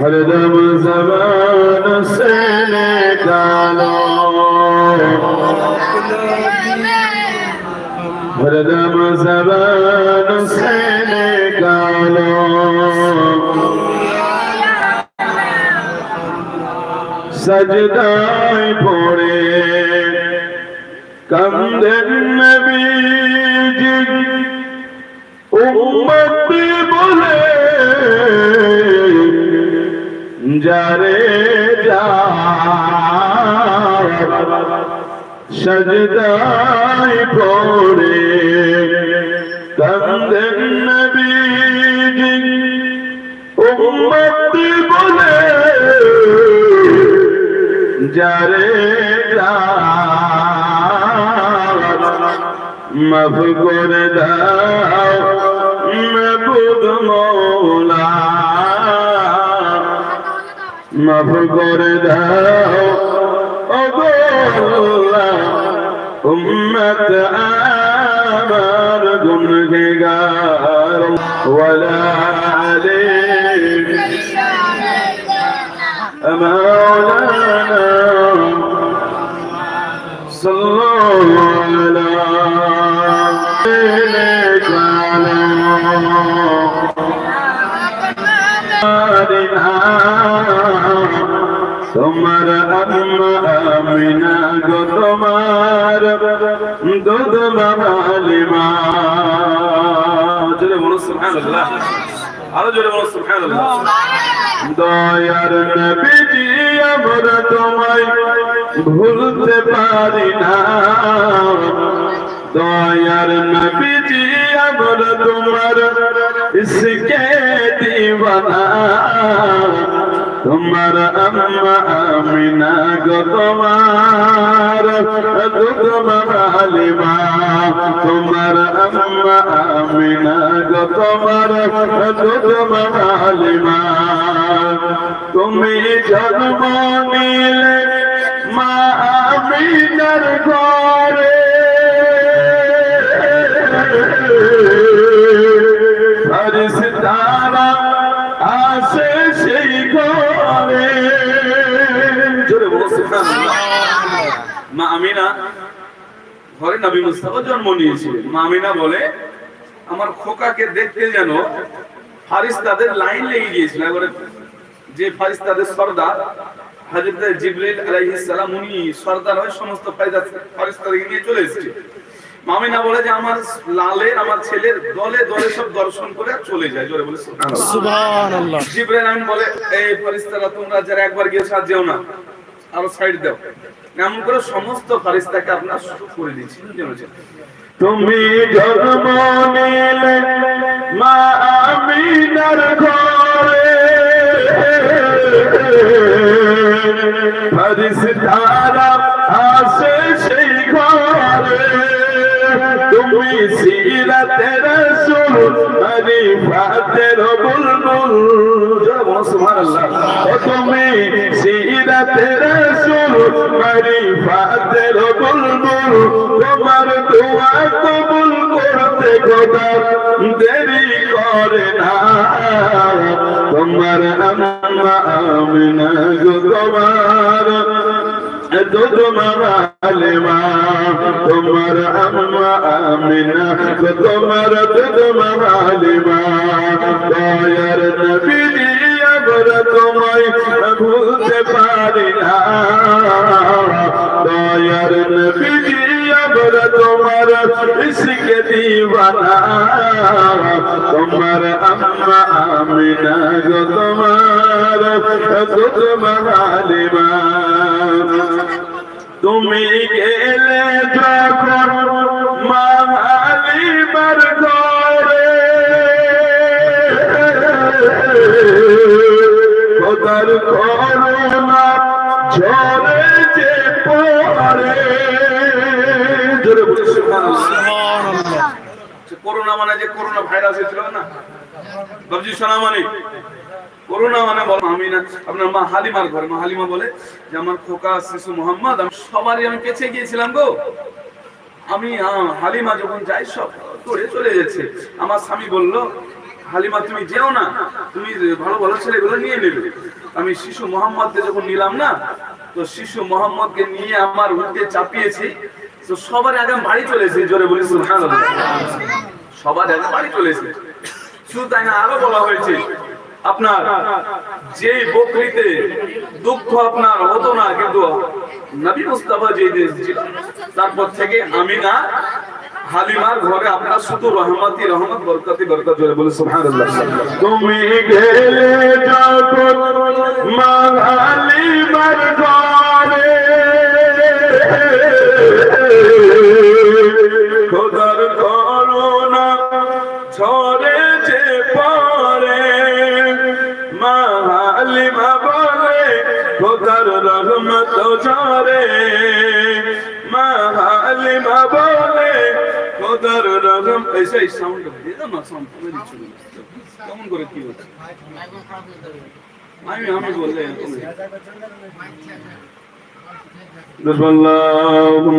हर दम जबान से निकालो हर दम जबान से निकालो सजदाए पोड़े कम दिन में भी যারে যা সজদায় পড়ে কান্দেন নবীজি উম্মতি বলে যারে মাফ করে দাও। মাফ করে দাও অগোলা উম্মত আমার গুনগার ওয়ালা আলাইক مولانا صلى الله عليك তোমার আম্মা আমিনা গো তোমার দুধ মালিমা জোরে বলো, সুবহানাল্লাহ। আরও জোরে বলো, সুবহানাল্লাহ। দয়ার নবীজি, আমরা তোমায় ভুলতে পারি না। দয়ার নবীজি, আমরা তোমার ইসকে দিবানা। তোমার আম্মা আমিনা গো তোমার দুধ মালিমা তোমার আম্মা আমিনা গো তোমার দুধ মালিমা তুমি জন্ম নিলে মা আমিনার ঘরে ঘরে নবী মুস্তাফা জন্ম নিয়েছিলেন। মা আমিনা বলে আমার খোকাকে দেখতে যেন ফারিস্তাদের লাইন লেগে গিয়েছিল। একবারে যে ফারিস্তাদের সর্দার হযরত জিবরিল আলাইহিস সালাম উনি সর্দার হয়ে সমস্ত ফারিস্তাদেরকে নিয়ে চলে এসেছে। মামিনা বলে যে আমার লালের আমার ছেলের দলে দলে সব দর্শন করে চলে যায়। জোরে বলে সুবহানাল্লাহ। সুবহানাল্লাহ। জিবরাইল আমিন বলে এই ফারিস্তারা তোমরা যারা একবার গিয়েছো আর না। আরও সাইড দাও। এমন করে সমস্ত ফারিস্তাকে আপনার করে দিয়েছি তুমি নিলে মা ঘরে। ফারিস্তারা আসে সেই ঘরে। তুমি সিরাতে রাসূল, মারিফাতের বুলবুল। সুবহানাল্লাহ। ও তুমি সিরাতে রাসূল মারিফাতের বুলবুল, তোমার দোয়া কবুল করতে খোদা দেরি করে না। তোমার আম্মা আমিনা গো তোমার দুধ মালিমা তোমার আম্মা আমিনা তোমার আমরা তোমায় ইসকে দিবানা, তোমার আম্মা আমিনা গো তোমার দুধ মহালিমা। তুমি গেলে যখন মাহালিমার ঘরে, খোদার করোনা ঝরে যে পড়ে। জোরে বলি সুবহানাল্লাহ। করোনা মানে যে করোনা ভাইরাস ছিল না? বাবজি সোনা মানে? করোনা মানে বল, আমি না, আপনার মা হালিমার ঘরে, মা হালিমা বলে যে আমার খোকা শিশু মোহাম্মদ, আমি সবারই আমি পেছে গিয়েছিলাম গো। আমি হালিমা যখন যাই সব করে চলে যাচ্ছে। আমার স্বামী বলল, হালিমা, তুমি যেও না, তুমি ভালো ভালো ছেলেগুলো নিয়ে নেবে। আমি শিশু মোহাম্মদকে যখন নিলাম না, তো শিশু মোহাম্মদকে নিয়ে আমার উঠে চাপিয়েছি। তো সবার আগে বাড়ি চলে এসেছি, জোরে বলি, সুবহানাল্লাহ। সবার আগে বাড়ি চলে এসেছি শুধু তাই না, আরও বলা হয়েছে, আপনার যে বকরিতে দুঃখ আপনার হতো না, কিন্তু নবী মুস্তাফা যে তারপর থেকে আমি না, হালিমার ঘরে আপনার শুধু রহমতি, রহমত, বরকতি, বরকত বলে তুমি গেলে যখন মা হালিমার ঘরে খোদার রহমত ঝরে মা হালিমা বলে খোদার রহম এসে সাউন্ড দিয়ে দাও না সাউন্ড করে দিচ্ছ কেমন করে কি হচ্ছে আমি আমি বললে এরকম بسم اللهم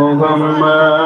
محمد